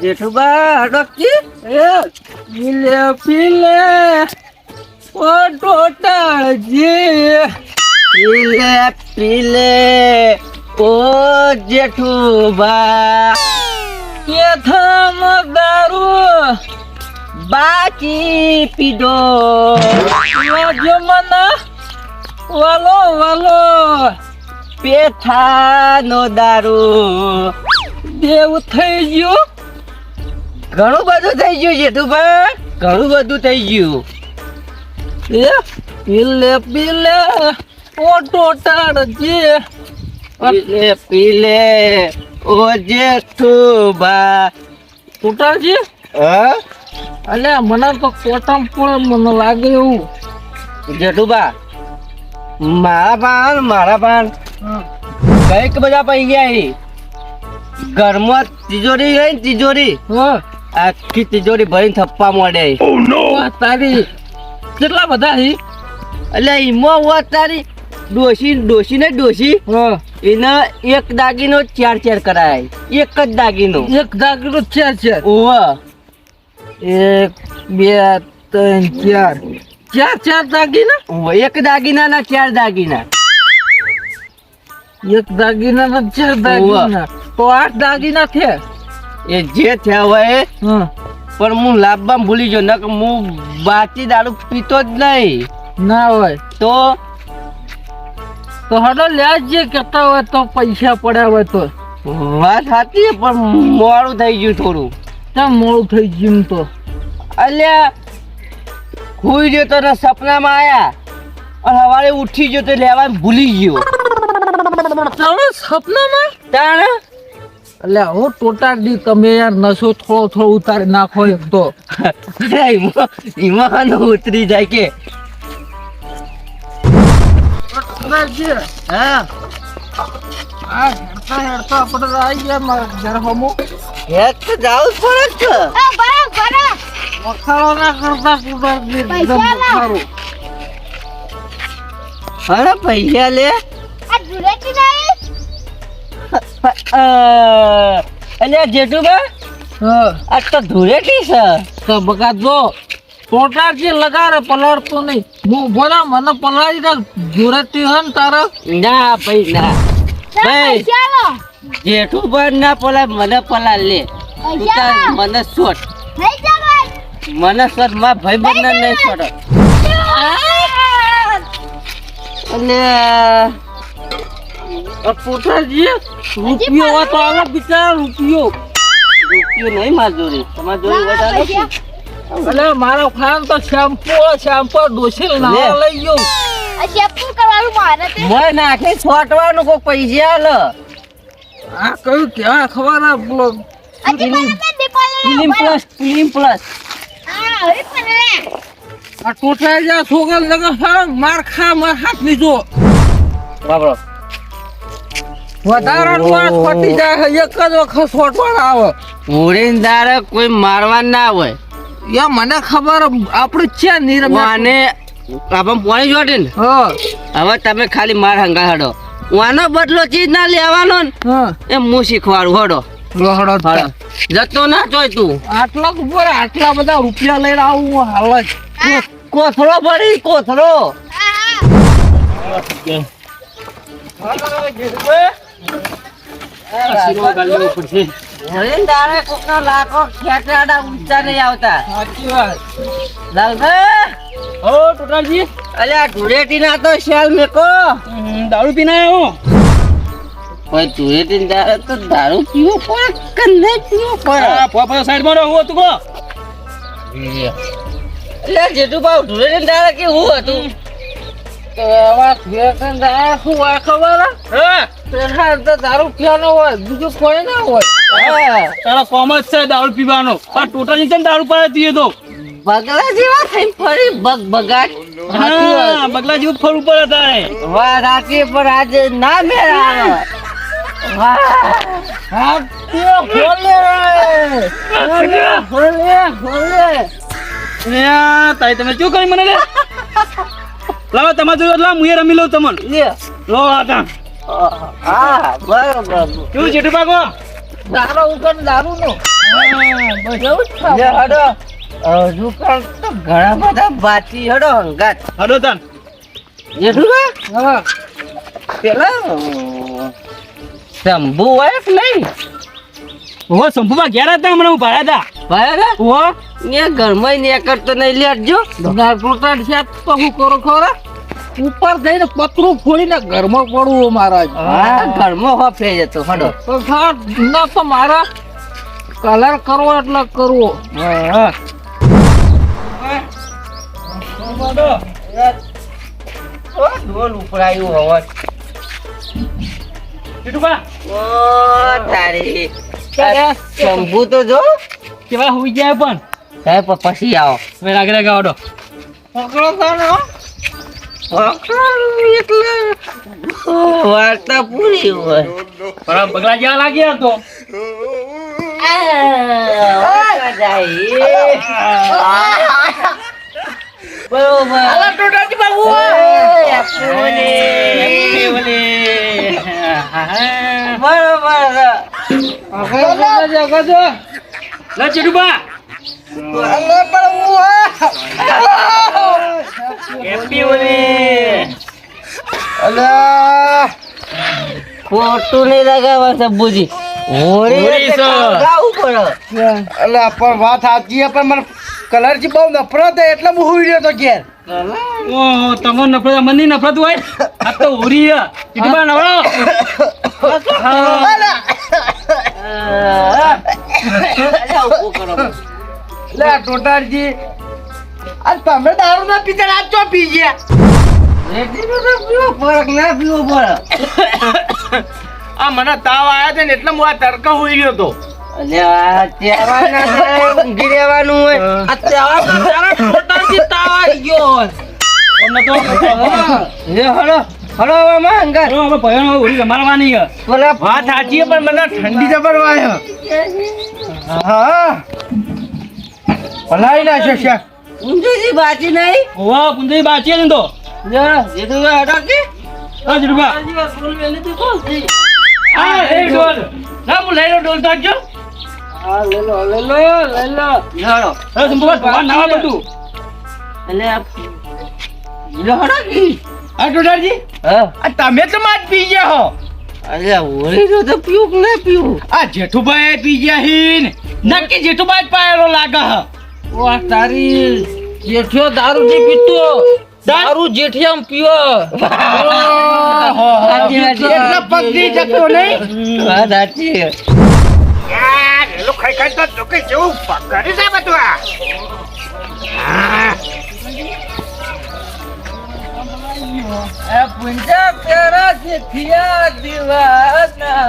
જેઠુબા અડકી એ, પીલે પીલે. ઓ ટોટાજી પીલે પીલે. ઓ, જેઠુબા. કે થમ દારૂ બાકી પીડો જો મને વાલો વાલો. પેઠાનો દારૂ. દેવું થઈ ગયું. ઘણું બધું થઈ ગયું જેઠુભા ઘણું બધું થઈ ગયું. એ પીલે પીલે ઓટો જે. પીલે પીલે ઓ જેઠુભા ઉટાળજે હા? અલે મને તો કોટમ પણ મને લાગે એવું. જેઠુબા મારા પાન મારા પાન. કંઈક બધા પૈ હી ઘરમાં તિજોરી ગઈ તિજોરી. તિજોરી આખી તિજોરી ભરીને થપ્પા મળે તારી. કેટલા બધા હી? એટલે ઈમો વાત તારી. ડોશી ડોશી ને ડોશી. એને એક દાગીનો ચાર ચાર કરાય. એક જ દાગીનો. એક દાગીનો ચાર ચાર. ઓવા એક બે ત્રણ ચાર. ચાર ચાર દાગીના? એક દાગીના ના ચાર દાગીના. એક દાગીના ના ચાર દાગીના. તો આઠ દાગીના છે એ જે થયા હોય પણ હું લાભમાં ભૂલી ગયો નક હું બાકી દારૂ પીતો જ નહીં. ના હોય. તો? તો હડો લે જે કહેતા હોય તો પૈસા પડ્યા હોય તો. વાત સાચી પણ મોડું થઈ ગયું થોડું. ક્યાં મોડું થઈ ગયું તો? અલ્યા હુઈ ગયો તો સપનામાં આયા. અને સવારે ઉઠી ગયો તો લેવા ભૂલી ગયો. સપનામાં? તાણ? એટલે હું ટોટાડી તમે યાર નશો થોડો થોડો ઉતારી નાખો એક તો. એમાં ઉતરી જાય કે. હા. આ હેડતા હેડતા આપણે આવી ગયા મારા ઘર હમો. હેડ તો જાવું પડે છે બરા બરા મખાડો ના કરતા કુદર પૈસા. અરે પૈસા લે. અલ્યા જેઠુબા આ તો ધૂળેટી છે તો બકા જો ટોટાજી લગાડે પલાળતો નહીં હું બોલા મને પલાળી દે ધૂળેટી છે ને ના ભાઈ ના ભાઈ. જેઠુબા ના પલાળ મને પલાળ લે મને સોટ મને સોટમાં ભાઈ બંને નહીં છોડ અને પોતાજી રૂપિયો હોય તો આવે બિચારા રૂપિયો. રૂપિયો નહીં મારી જોડે તમારી જોડે વધારે. એટલે મારો ખાન તો શેમ્પુ શેમ્પુ ડોસી ના લઈ ગયો. આ શેમ્પૂ કરવાનું મારે મોય નાખે છોટવાનું કોઈ પૈસા આલે આ કયું ક્યાં ખબર આ પેલો ફિલ્મ પ્લસ ફિલ્મ પ્લસ. આ ટોટા જા છોકર લગા હા માર ખા માર હાથ લીધો. બાબરો વધારાનું આ ખોટી જાય એક જ વખત છોટવાના આવે. ઉડીનદાર કોઈ મારવા ના હોય યા મને ખબર આપણું છે નીરમ આને આપણે પાણી જોડે ને? હવે તમે ખાલી માર હંગા હડો. વાનો બદલો ચીજ ના લેવાનો ને? એ હું શીખવાડું હડો. હડો જતો ના જોય તું. આટલા ઉપર આટલા બધા રૂપિયા લઈને આવું હાલ જ. કોથળો પડી કોથળો. તો દારૂ પીને આવ્યો કોઈ ધૂળેટી ને તો દારૂ પીવો પડે કે નહીં પીવો પડે? પોપા સાઈડમાં રહો હું હતું કો એટલે જેટલું ભાવ ધૂળેટી ને કેવું હતું? તો આવા ધૂળેટી ને શું હોય ખબર? હે? હા પેલા તો દારૂ પીવાનો હોય બીજું કોઈ ના હોય. તારા કોમ જ છે દારૂ પીવાનો. પણ ટોટલ છે દારૂ પાડે તો. બગલા જેવા થઈ ફરી બગ બગાટ હા બગલા જેવું ફરવું પડે તારે. વાહ રાત્રિ પર આજે ના મેળા વાહ હા ખોલે ખોલે ખોલે ખોલે તમે શું કરી મને લે? લાવો તમારે જોયું એટલે હું રમી લઉં તમને. લે. લો આતા હા બરોબર. કેવું છે ટુપાકો દારૂ ઉપર દારૂ નો હડો. હજુ તો ઘણા બધા બાકી હડો હંગાત. હડો તાન. પેલા શંભુ હોય કે નહીં? ઓ શંભુમાં ઘેર હતા હમણાં હું ભાડ્યા હતા. ભાઈ ઓ. ને ઘરમાં ને કરતો નહીં લેટજો પોતાડ છે તો. હું કરો ખરા ઉપર જઈને પતરું ફોડીને ઘરમાં પડવું મહારાજ. ઘરમાં હોફે જતો હડો. ના તો મારા કલર કરવો એટલે કરવો. હા ઉપરાયું હવે તારી શંભુ તો જો. કેવા હોઈ ગયા પણ? પછી આવો. રાગે રાગે પકડો તાનો પકડો એટલે ઓ, વાર્તા પૂરી હોય. બરાબર બગલા જેવા લાગ્યા તો. બરોબર. એ, આપોને. બરોબર લે જીતુભા હેપી હોલી ખોટું નહીં લગાવવા સબુજી હોળી હોળી એટલે છે. ગાવું પડે. એટલે પણ વાત સાચી છે પણ મને કલરથી બહુ નફરત છે એટલે હું હુઈ રહ્યો તો ઘેર. ઓહો તમો નફરત મને નફરત હોય? આ તો હોરી હે. જીતુભા નવડો લે ટોટારજી આજ તમે દારૂ ના પીતા આજ ચો પી ગયા? ફરક ના પીવો પડે આ મને તાવ આવ્યા છે ને એટલે હું આ તડકા હુઈ રહ્યો તો. અલ્યા, તહેવાર ના થાય, ઊંઘી રહેવાનું હોય. તાવ આવી ગયો હોય. હવે માં અંગાર. બરો હવે ભયાનો હોરી રમાડવાની હે પેલા સાચી પણ મને ઠંડી જબર વાય હા. ભલાઈ ના છે કુંજી ઊંધીથી બાજી નહીં. ઓવા કુંજી બાચી ને તો? જો, એ તો હવે હટો કે? હા જીતુભા આ એ ડોલ. ના હું લઈ લો ડોલ તો જો આ લે લો, લે લો, લે લો. હળો. એ સંભવ ભગવાન નાવા બધું. અલ્યા, આ હળો કી. આ ટોટારજી હા. આ તમે તો માજ પી ગયા હો. અલ્યા, હોળીનું તો પીવું કે પીવું? આ જેઠુભાઈ પી ગયા હીન નક્કી જેઠુભાઈ પાયેલો લાગે હ. વાહ, તારી જેઠિયો દારૂ જે પીતો દારૂ જેઠિયામ છે. એટલે પગડી જતો નહીં વાત સાચી. એ પુંજા પેરા જેઠિયા દીવાના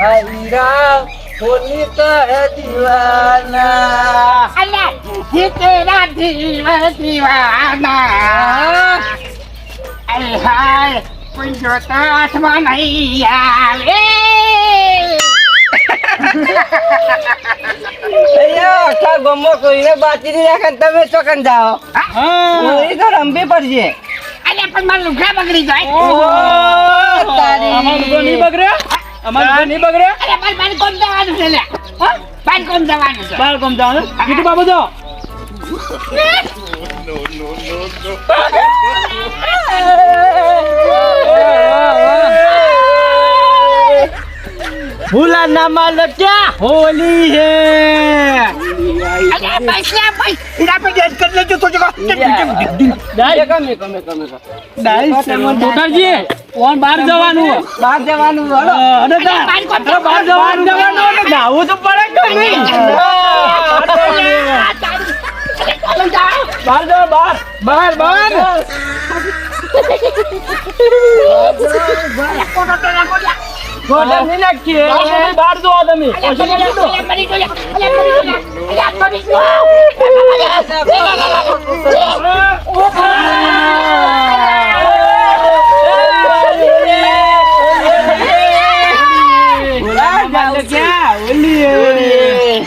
હૈરા હોલી તો હે દીવાના. અయ్યા, આખા ગામમાં કોઈને બાકી નહીં રાખે ને તમે ચોકન જાઓ. હા. હોળી તો રમવી પડશે. ઓહો તારી. અમારું નહીં બગડે? નહીં બગડે બાર કોમ જવાનું જીતુ બાબુ જો. ભૂલા ના માલ હોલી હે. ડાય ગમે ગમે ગમે મોટાજી કોણ બહાર જવાનું બહાર જવાનું હલો અને તા, બહાર જવાનું જવાનું અને જાવું તો પડે કે નહીં બહાર જાવ બહાર બહાર બહાર બહાર તમે પછી કીધું. ક્યાં ઓલી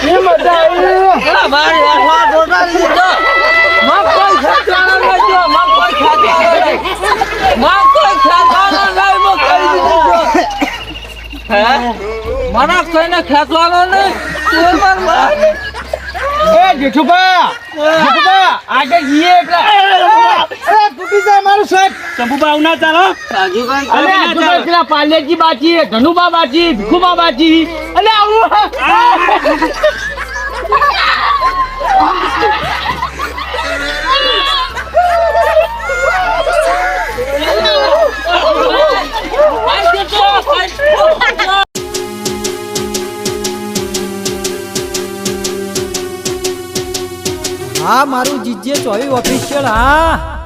એ મજા આવી આ મારી આખા ટોટાલી લીધો. માં કોઈ ખેંચવાનો નહીં જો, માં કોઈ ખેંચવાનો નહીં. માં કોઈ ખેંચવાનો નહીં, માં કહી દીધું જો. હે? મને કોઈને ખેંચવાનો નહીં. તું માર માર. એ જેઠુભા જેઠુભા આગળ જઈએ એટલે. અરે તૂટી જાય મારું શર્ટ. આવું ના ચાલો. અરે ના પાલેજી બાજી ધનુબા બાજી ભીખુબા બાજી. અલે આવું. હા મારું જીજે ચોવી ઓફિશિયલ હા